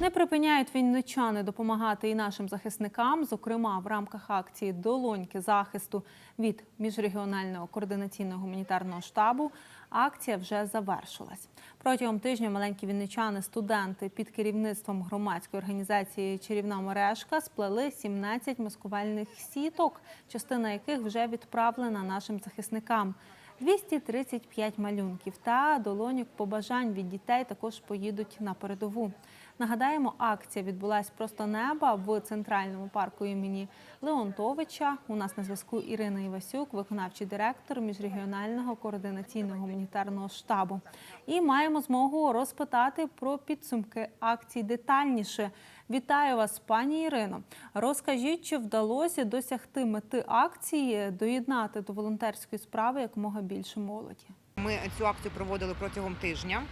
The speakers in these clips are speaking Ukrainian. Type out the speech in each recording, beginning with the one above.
Не припиняють вінничани допомагати і нашим захисникам, зокрема в рамках акції Долоньки захисту від міжрегіонального координаційного гуманітарного штабу. Акція вже завершилась. Протягом тижня маленькі вінничани, студенти під керівництвом громадської організації Чарівна мережка сплели 17 маскувальних сіток, частина яких вже відправлена нашим захисникам. 235 малюнків та долоньок побажань від дітей також поїдуть на передову. Нагадаємо, акція відбулась просто неба в центральному парку імені Леонтовича. У нас на зв'язку Ірина Івасюк, виконавчий директор міжрегіонального координаційного гуманітарного штабу. І маємо змогу розпитати про підсумки акції детальніше. Вітаю вас, пані Ірино. Розкажіть, чи вдалося досягти мети акції доєднати до волонтерської справи якомога більше молоді? Ми цю акцію проводили протягом тижня.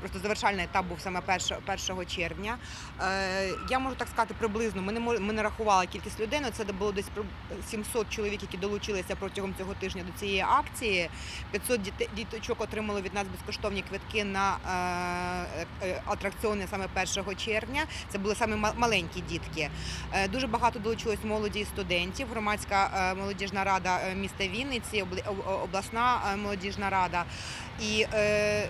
Просто завершальний етап був саме 1 червня. Е, Я можу так сказати приблизно. Ми не ми не рахували кількість людей. але Це було десь при- 700 чоловік, які долучилися протягом цього тижня до цієї акції. 500 діте- діточок отримали від нас безкоштовні квитки на е, е, атракціони саме 1 червня. Це були саме ма- маленькі дітки. Е, Дуже багато долучилось молоді і студентів. Громадська е, молодіжна рада е, міста Вінниці, об- обласна е, молодіжна рада. І е,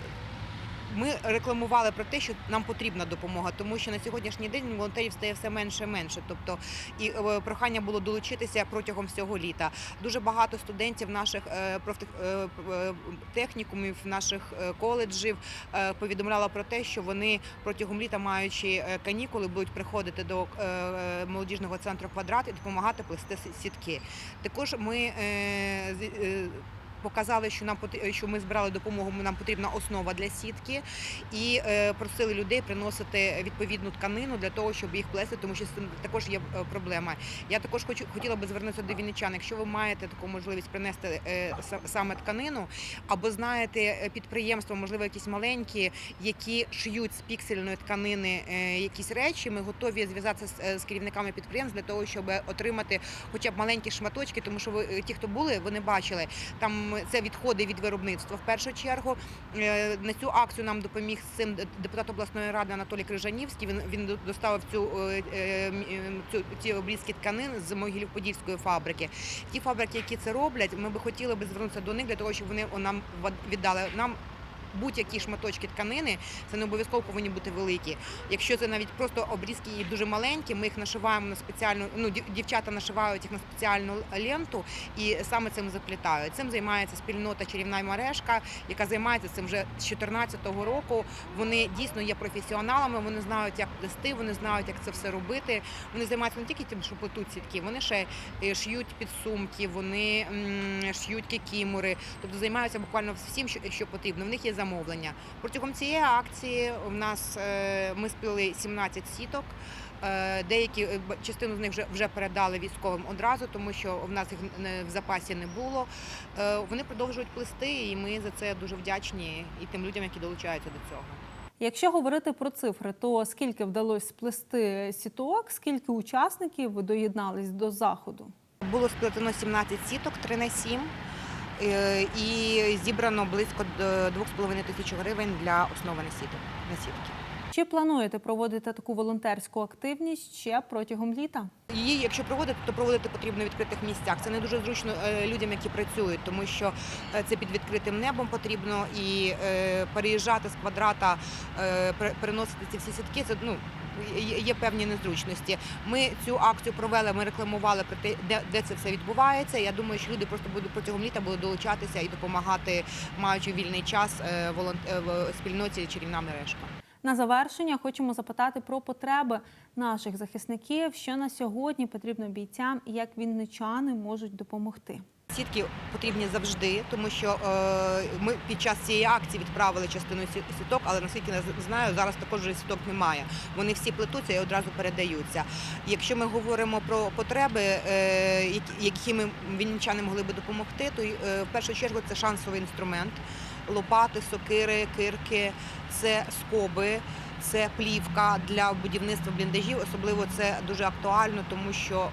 ми рекламували про те, що нам потрібна допомога, тому що на сьогоднішній день волонтерів стає все менше і менше. Тобто і е, прохання було долучитися протягом всього літа. Дуже багато студентів наших е, профтех- е, наших коледжів повідомляла про те, що вони протягом літа, маючи канікули, будуть приходити до молодіжного центру квадрат і допомагати плести сітки. Також ми Показали, що нам що ми збирали допомогу. Нам потрібна основа для сітки, і е, просили людей приносити відповідну тканину для того, щоб їх плести, тому що з також є е, проблема. Я також хочу хотіла би звернутися до вінничан. Якщо ви маєте таку можливість принести е, саме тканину, або знаєте підприємства, можливо, якісь маленькі, які шиють з піксельної тканини якісь речі, ми готові зв'язатися з, керівниками підприємств для того, щоб отримати хоча б маленькі шматочки, тому що ви ті, хто були, вони бачили там це відходи від виробництва. В першу чергу Е, на цю акцію нам допоміг з цим депутат обласної ради Анатолій Крижанівський. Він він доставив цю, е, е, цю ці обрізки тканин з Могилів-Подільської фабрики. Ті фабрики, які це роблять, ми би хотіли би звернутися до них для того, щоб вони нам віддали нам. Будь-які шматочки тканини, це не обов'язково повинні бути великі. Якщо це навіть просто обрізки і дуже маленькі, ми їх нашиваємо на спеціальну. Ну дів- дівчата нашивають їх на спеціальну ленту і саме цим заплітають. Цим займається спільнота чарівна мережка, яка займається цим вже з 2014 року. Вони дійсно є професіоналами, вони знають, як плести, вони знають, як це все робити. Вони займаються не тільки тим, що плетуть сітки, вони ще е, шиють підсумки, вони м, шиють кікімори, тобто займаються буквально всім, що потрібно. В них є замовлення. Протягом цієї акції у нас е, ми спили 17 сіток. Е, Деякі е, частину з них вже вже передали військовим одразу, тому що в нас їх в запасі не було. Вони продовжують плести, і ми за це дуже вдячні і тим людям, які долучаються до цього. Якщо говорити про цифри, то скільки вдалося сплести сіток, скільки учасників доєднались до заходу? Було сплетено 17 сіток, 3 на 7. Е, І зібрано близько е, 2,5 тисяч гривень для основи на сіток на сітки. Чи плануєте проводити таку волонтерську активність ще протягом літа? Її, якщо проводити, то проводити потрібно в відкритих місцях. Це не дуже зручно е, людям, які працюють, тому що е, це під відкритим небом потрібно і переїжджати з квадрата, переносити ці всі сітки. Це ну. Є- певні незручності. Ми цю акцію провели, ми рекламували про те, де, де це все відбувається. Я думаю, що люди просто будуть протягом літа будуть долучатися і допомагати, маючи вільний час е, е, в спільноті чарівна мережка. На завершення хочемо запитати про потреби наших захисників, що на сьогодні потрібно бійцям і як вінничани можуть допомогти. Сітки потрібні завжди, тому що е, ми під час цієї акції відправили частину сіток, але наскільки я знаю, зараз також вже сіток немає. Вони всі плетуться і одразу передаються. Якщо ми говоримо про потреби, е, які- ми вінничани могли би допомогти, то е, в першу чергу це шансовий інструмент: лопати, сокири, кирки, це скоби. Це плівка для будівництва бліндажів. Особливо це дуже актуально, тому що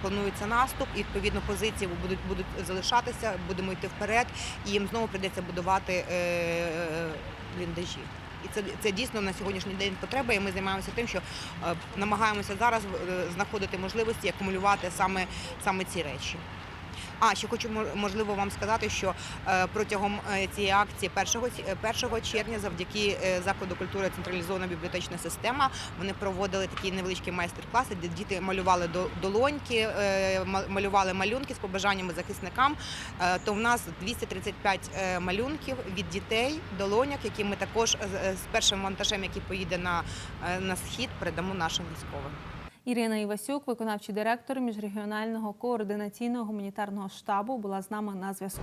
планується наступ, і відповідно позиції будуть будуть залишатися, будемо йти вперед, і їм знову прийдеться будувати е, бліндажі. І це, це дійсно на сьогоднішній день потреба. І ми займаємося тим, що е, намагаємося зараз е, знаходити можливості акумулювати саме, саме ці речі. А ще хочу мо- можливо вам сказати, що е, протягом е, цієї акції 1, ці- 1 червня, завдяки е, закладу культури централізована бібліотечна система, вони проводили такі невеличкі майстер-класи, де діти малювали до- долоньки, е, малювали малюнки з побажаннями захисникам. Е, То в нас 235 е, малюнків від дітей, долоняк, які ми також з- е, першим вантажем, який поїде на, е, на схід, передамо нашим військовим. Ірина Івасюк, виконавчий директор міжрегіонального координаційного гуманітарного штабу, була з нами на зв'язку.